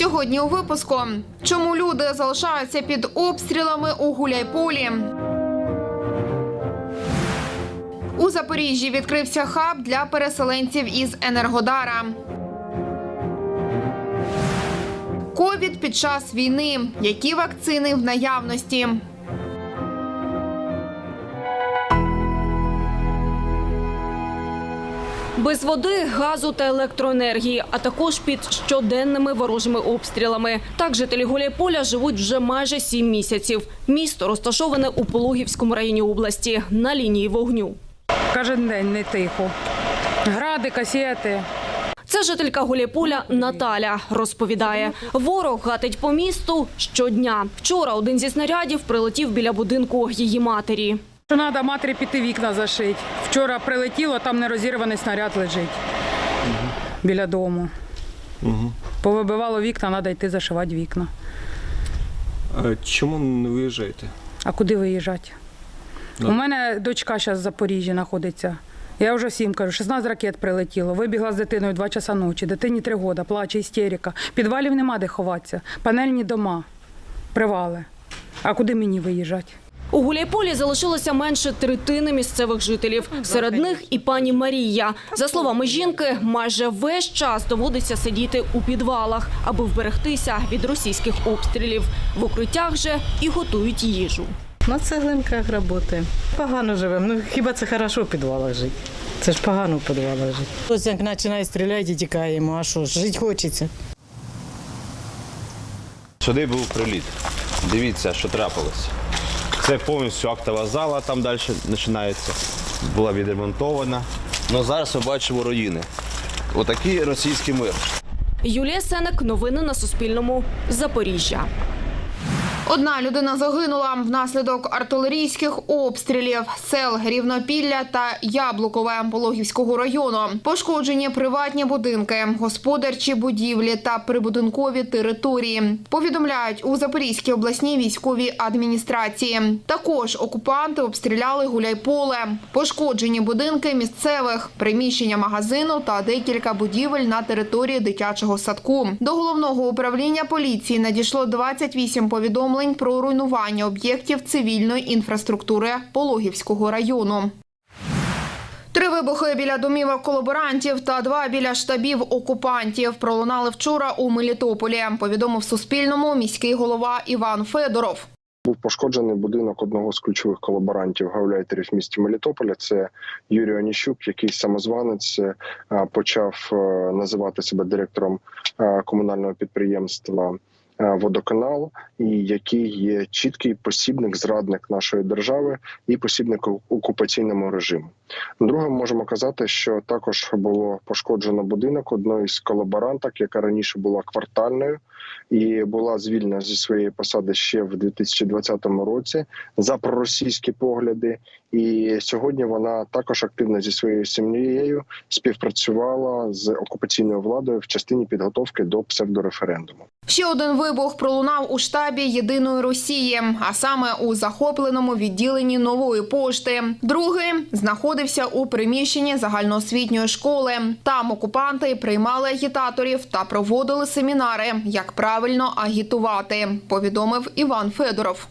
Сьогодні у випуску чому люди залишаються під обстрілами у Гуляйполі. У Запоріжжі відкрився хаб для переселенців із Енергодара. Ковід під час війни. Які вакцини в наявності? Без води, газу та електроенергії, а також під щоденними ворожими обстрілами. Так жителі Гуляйполя живуть вже майже сім місяців. Місто розташоване у Пологівському районі області на лінії вогню. Кожен день не тихо. Гради, касети. Це жителька Гуляйполя Наталя розповідає. Ворог гатить по місту щодня. Вчора один зі снарядів прилетів біля будинку її матері. Що треба матері піти вікна зашити. Вчора прилетіло, там нерозірваний снаряд лежить біля дому. Повибивало вікна, треба йти зашивати вікна. А чому не виїжджаєте? А куди виїжджати? Да. У мене дочка зараз в Запоріжжі знаходиться. Я вже всім кажу, 16 ракет прилетіло. Вибігла з дитиною 2 часа ночі, дитині 3 роки, плаче, істерика. Підвалів нема де ховатися. Панельні дома, привали. А куди мені виїжджати? У Гуляйполі залишилося менше третини місцевих жителів. Серед них і пані Марія. За словами жінки, майже весь час доводиться сидіти у підвалах, аби вберегтися від російських обстрілів. В укриттях же і готують їжу. На цеглинках працюємо. Погано живемо. Ну хіба це хорошо в підвалах жити? Це ж погано в підвалах жити. Ось як починає стріляти і тікаємо, а що ж, жити хочеться. Сюди був приліт. Дивіться, що трапилось. Це повністю актова зала, там далі починається. Була відремонтована. Ну зараз ми бачимо руїни. Отакий російський мир. Юлія Сенек. Новини на Суспільному. Запоріжжя. Одна людина загинула внаслідок артилерійських обстрілів сел Рівнопілля та Яблукове Пологівського району. Пошкоджені приватні будинки, господарчі будівлі та прибудинкові території. Повідомляють у Запорізькій обласній військовій адміністрації. Також окупанти обстріляли Гуляйполе, пошкоджені будинки місцевих, приміщення магазину та декілька будівель на території дитячого садку. До головного управління поліції надійшло 28 повідомлень про руйнування об'єктів цивільної інфраструктури Пологівського району. Три вибухи біля домівок колаборантів та два біля штабів окупантів пролунали вчора у Мелітополі. Повідомив Суспільному міський голова Іван Федоров. Був пошкоджений будинок одного з ключових колаборантів гауляйтерів в місті Мелітополя. Це Юрій Оніщук, який самозванець е, почав е, називати себе директором е, комунального підприємства. Е, Водоканал, і який є чіткий посібник, зрадник нашої держави і посібник окупаційному режиму. Друге, можемо казати, що також було пошкоджено будинок одної з колаборанток, яка раніше була квартальною і була звільнена зі своєї посади ще в 2020 році за проросійські погляди. І сьогодні вона також активно зі своєю сім'єю співпрацювала з окупаційною владою в частині підготовки до псевдореферендуму. Ще один вибух пролунав у штабі Єдиної Росії, а саме у захопленому відділенні нової пошти. Другий знаходився у приміщенні загальноосвітньої школи. Там окупанти приймали агітаторів та проводили семінари, як правильно агітувати. Повідомив Іван Федоров.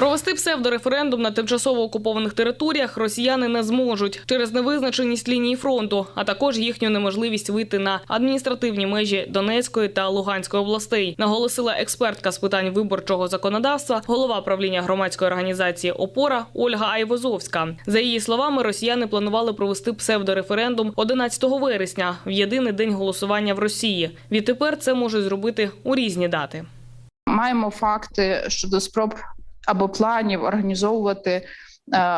Провести псевдореферендум на тимчасово окупованих територіях росіяни не зможуть через невизначеність лінії фронту, а також їхню неможливість вийти на адміністративні межі Донецької та Луганської областей, наголосила експертка з питань виборчого законодавства, голова правління громадської організації Опора Ольга Айвозовська. За її словами, росіяни планували провести псевдореферендум 11 вересня в єдиний день голосування в Росії. Відтепер це можуть зробити у різні дати. маємо факти щодо спроб або планів організовувати е,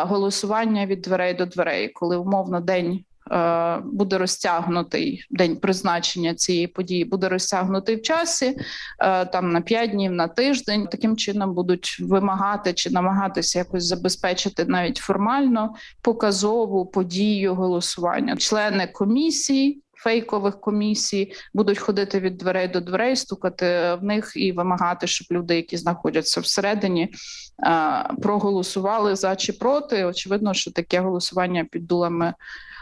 голосування від дверей до дверей, коли умовно день. е, Буде розтягнутий день призначення цієї події, буде розтягнутий в часі е, там на 5 днів, на тиждень. Таким чином будуть вимагати чи намагатися якось забезпечити навіть формально показову подію голосування. Члени комісій фейкових комісій будуть ходити від дверей до дверей, стукати в них і вимагати, щоб люди, які знаходяться всередині, е, проголосували за чи проти. Очевидно, що таке голосування під дулами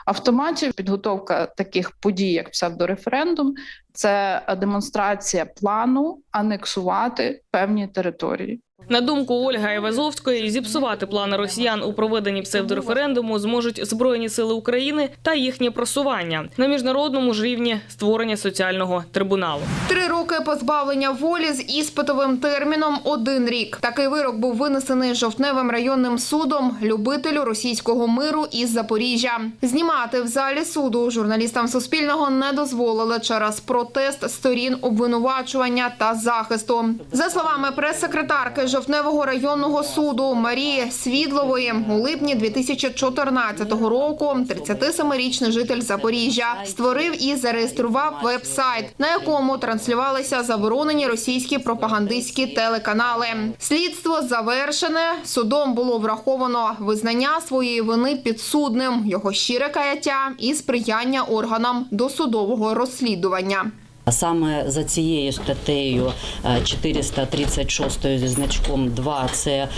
автоматів, Підготовка таких подій, як псевдореферендум, це демонстрація плану анексувати певні території. На думку Ольги Айвазовської, зіпсувати плани росіян у проведенні псевдореферендуму зможуть Збройні сили України та їхнє просування на міжнародному ж рівні створення соціального трибуналу. Три роки позбавлення волі з іспитовим терміном один рік. Такий вирок був винесений жовтневим районним судом любителю російського миру із Запоріжжя. Знімати в залі суду журналістам Суспільного не дозволили через протест сторін обвинувачування та захисту. За словами прес-секретарки жовтневого районного суду Марії Свідлової, у липні 2014 року 37-річний житель Запоріжжя створив і зареєстрував веб-сайт, на якому транслювалися заборонені російські пропагандистські телеканали. Слідство завершене. Судом було враховано визнання своєї вини підсудним, його щире каяття і сприяння органам досудового розслідування. Саме за цією статтею е, 436 зі значком 2 це е,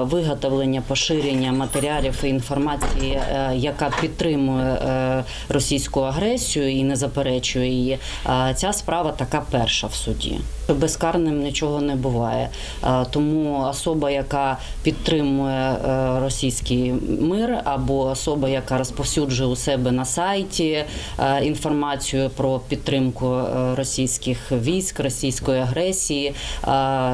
виготовлення, поширення матеріалів і інформації, е, яка підтримує е, російську агресію і не заперечує її. Е, Ця справа така перша в суді. Безкарним нічого не буває. Е, Тому особа, яка підтримує е, російський мир, або особа, яка розповсюджує у себе на сайті е, інформацію про підтримку е, російських військ, російської агресії, е,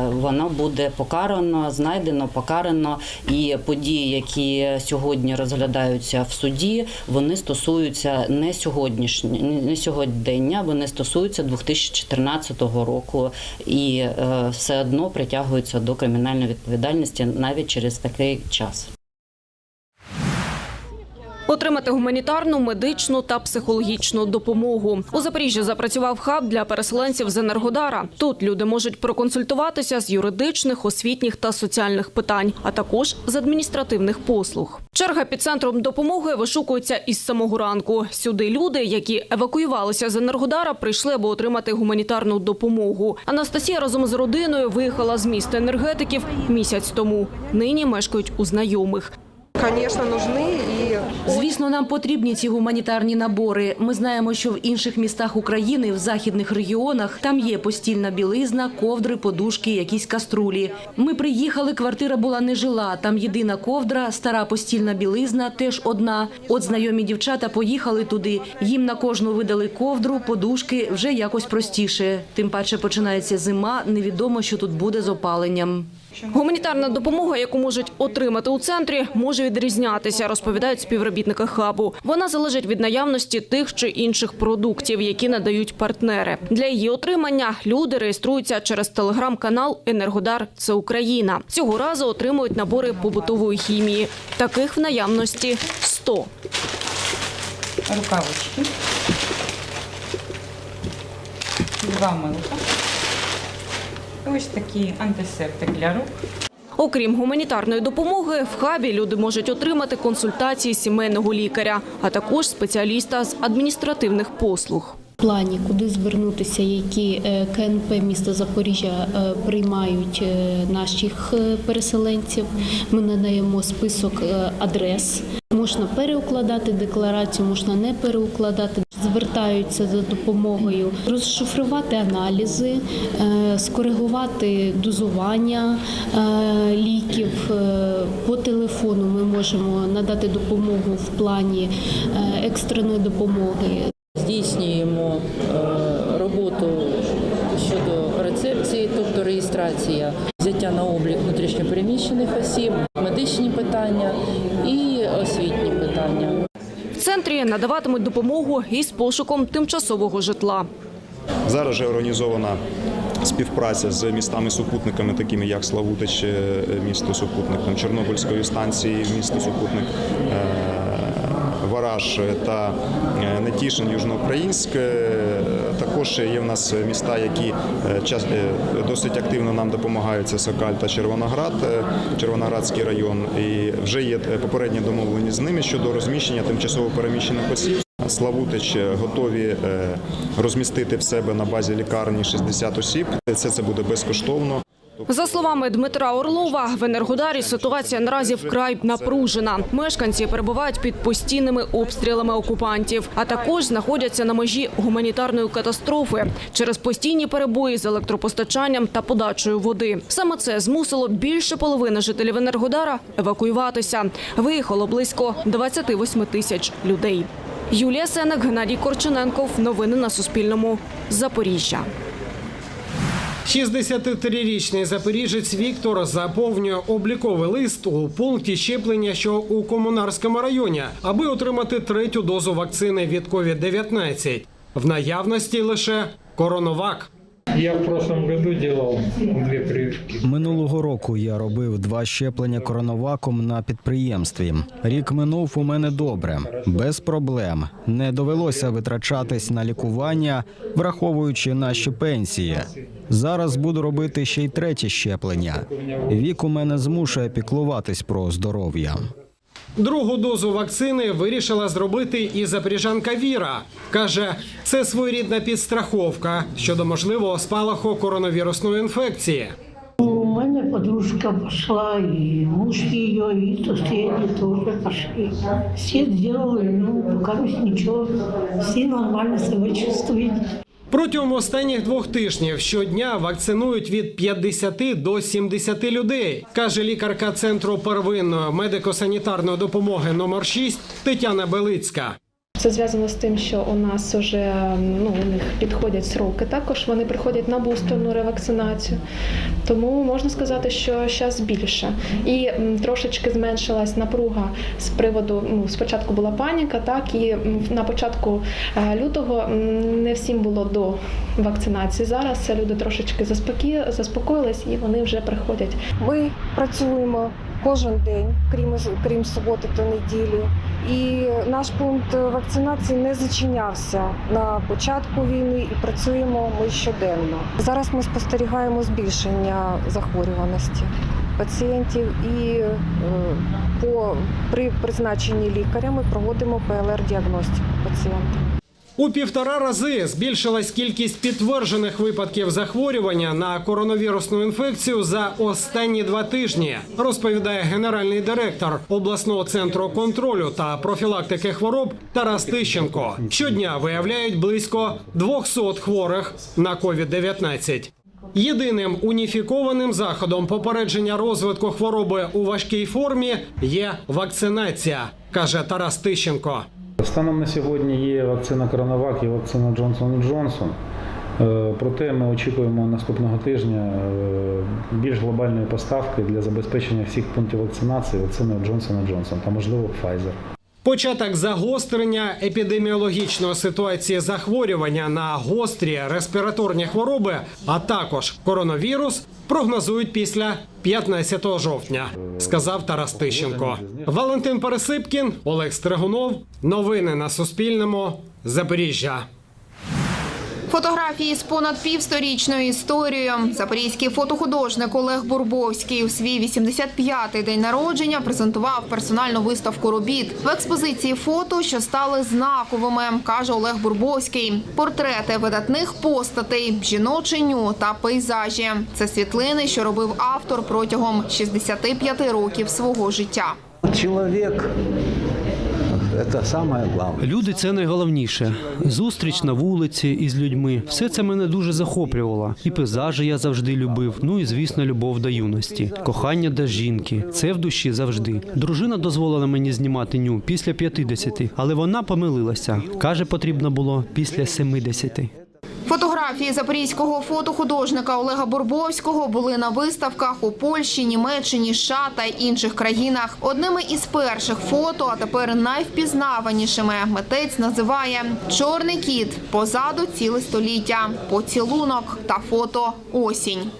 вона буде покарано, знайдено, покарано. І події, які сьогодні розглядаються в суді, вони стосуються не сьогоднішні, не сьогодення, вони стосуються 2014 року і е, все одно притягуються до кримінальної відповідальності навіть через такий час. Отримати гуманітарну, медичну та психологічну допомогу. У Запоріжжі запрацював хаб для переселенців з Енергодара. Тут люди можуть проконсультуватися з юридичних, освітніх та соціальних питань, а також з адміністративних послуг. Черга під центром допомоги вишукується із самого ранку. Сюди люди, які евакуювалися з Енергодара, прийшли, аби отримати гуманітарну допомогу. Анастасія разом з родиною виїхала з міста енергетиків місяць тому. Нині мешкають у знайомих. Конечно, нужны и Звісно, нам потрібні ці гуманітарні набори. Ми знаємо, що в інших містах України, в західних регіонах, там є постільна білизна, ковдри, подушки, якісь каструлі. Ми приїхали, квартира була нежила. Там єдина ковдра, стара постільна білизна, теж одна. От знайомі дівчата поїхали туди. Їм на кожну видали ковдру, подушки вже якось простіше. Тим паче починається зима. Невідомо, що тут буде з опаленням. Гуманітарна допомога, яку можуть отримати у центрі, може відрізнятися, розповідають співробітники хабу. Вона залежить від наявності тих чи інших продуктів, які надають партнери. Для її отримання люди реєструються через телеграм-канал Енергодар це Україна. Цього разу отримують набори побутової хімії. Таких в наявності 100. Рукавички. Два милка. Ось такий антисептик для рук. Окрім гуманітарної допомоги, в хабі люди можуть отримати консультації сімейного лікаря, а також спеціаліста з адміністративних послуг. плані, куди звернутися, які е, КНП міста Запоріжжя е, приймають е, наших переселенців. Ми надаємо список адрес. Можна переукладати декларацію, можна не переукладати. Звертаються за допомогою розшифрувати аналізи, е, скоригувати дозування е, ліків. Е, По телефону ми можемо надати допомогу в плані екстреної допомоги. Здійснюємо роботу щодо рецепції, тобто реєстрація, взяття на облік внутрішньопереміщених осіб, медичні питання і освітні питання. Центрі надаватимуть допомогу із пошуком тимчасового житла. Зараз вже організована співпраця з містами-супутниками, такими як Славутич, е, місто супутник, Чорнобильської станції, місто супутник. Вараж та е, Нетішин, Южноукраїнськ. Е, Також є в нас міста, які е, досить активно нам допомагають. Це Сокаль та Червоноград, Червоноградський район. І вже є попередні домовленість з ними щодо розміщення тимчасово переміщених осіб. Славутич готові розмістити в себе на базі лікарні 60 осіб. Це це буде безкоштовно. За словами Дмитра Орлова, в Енергодарі ситуація наразі вкрай напружена. Мешканці перебувають під постійними обстрілами окупантів, а також знаходяться на межі гуманітарної катастрофи через постійні перебої з електропостачанням та подачею води. Саме це змусило більше половини жителів Енергодара евакуюватися. Виїхало близько 28 тисяч людей. Юлія Сенек, Геннадій Корчененков. Новини на Суспільному. Запоріжжя. 63-річний запоріжець Віктор заповнює обліковий лист у пункті щеплення, що у комунарському районі, аби отримати третю дозу вакцини від COVID-19. В наявності лише коронавак. Я в прошлом году делал две прививки. Минулого року я робив два щеплення коронаваком на підприємстві. Рік минув у мене добре, без проблем. Не довелося витрачатись на лікування, враховуючи наші пенсії. Зараз буду робити ще й третє щеплення. Вік у мене змушує піклуватись про здоров'я. Другу дозу вакцини вирішила зробити і запоріжанка Віра. Каже, це своєрідна підстраховка щодо можливого спалаху коронавірусної інфекції. У мене подружка пошла, и муж ее, и соседи тоже пошли. Все сделали, ну, пока ничего, все нормально себя чувствуют. Протягом останніх двох тижнів щодня вакцинують від 50 до 70 людей, каже лікарка центру первинної медико-санітарної допомоги номер 6 Тетяна Белицька. Це зв'язано з тим, що у нас вже ну, у них підходять сроки. Також вони приходять на бустерну ревакцинацію. Тому можна сказати, що зараз більше. І трошечки зменшилась напруга з приводу. Ну, спочатку була паніка, так і на початку е, лютого не всім було до вакцинації. Зараз люди трошечки заспокоїлись і вони вже приходять. Ми працюємо кожен день, крім крім суботи та неділі. І наш пункт вакцинації не зачинявся на початку війни і працюємо ми щоденно. Зараз ми спостерігаємо збільшення захворюваності пацієнтів і е, по при призначенні лікаря ми проводимо ПЛР-діагностику пацієнта. У півтора рази збільшилась кількість підтверджених випадків захворювання на коронавірусну інфекцію за останні два тижні, розповідає генеральний директор обласного центру контролю та профілактики хвороб Тарас Тищенко. Щодня виявляють близько 200 хворих на COVID-19. Єдиним уніфікованим заходом попередження розвитку хвороби у важкій формі є вакцинація, каже Тарас Тищенко. Станом на сьогодні є вакцина Коронавак і вакцина Джонсон Джонсон. Е, Проте ми очікуємо наступного тижня е, більш глобальної поставки для забезпечення всіх пунктів вакцинації вакцини Джонсона Джонсон та можливо Pfizer. Початок загострення епідеміологічної ситуації захворювання на гострі респіраторні хвороби, а також коронавірус, прогнозують після 15 жовтня, сказав Тарас Тищенко. Валентин Пересипкін, Олег Стригунов. Новини на Суспільному. Запоріжжя. Фотографії з понад півсторічною історією. Запорізький фотохудожник Олег Бурбовський у свій 85-й день народження презентував персональну виставку робіт в експозиції фото, що стали знаковими, каже Олег Бурбовський. Портрети видатних постатей, жіноченю та пейзажі. Це світлини, що робив автор протягом 65 років свого життя. Чоловік це саме головне. Люди це найголовніше. Зустріч на вулиці із людьми. Все це мене дуже захоплювало. І пейзажі я завжди любив. Ну і звісно, любов до юності, кохання до жінки. Це в душі завжди. Дружина дозволила мені знімати ню після 50, але вона помилилася. каже, потрібно було після 70. Фотографії запорізького фотохудожника Олега Бурбовського були на виставках у Польщі, Німеччині, США та інших країнах. Одними із перших фото, а тепер найвпізнаванішими, митець називає Чорний кіт позаду ціле століття, поцілунок та фото осінь.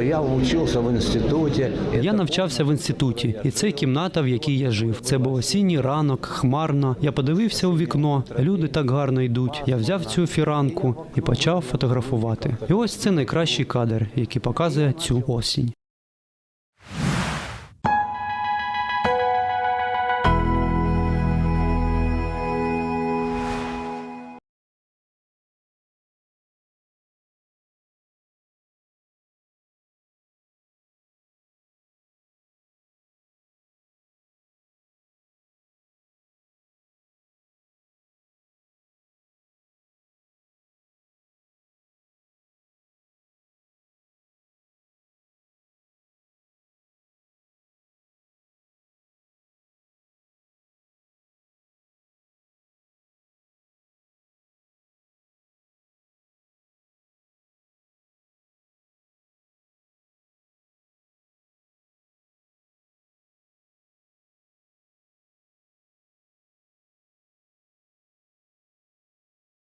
Я вчився в інституті. Я навчався в інституті, і це кімната, в якій я жив. Це був осінній ранок, хмарно. Я подивився у вікно. Люди так гарно йдуть. Я взяв цю фіранку і почав фотографувати. І ось це найкращий кадр, який показує цю осінь.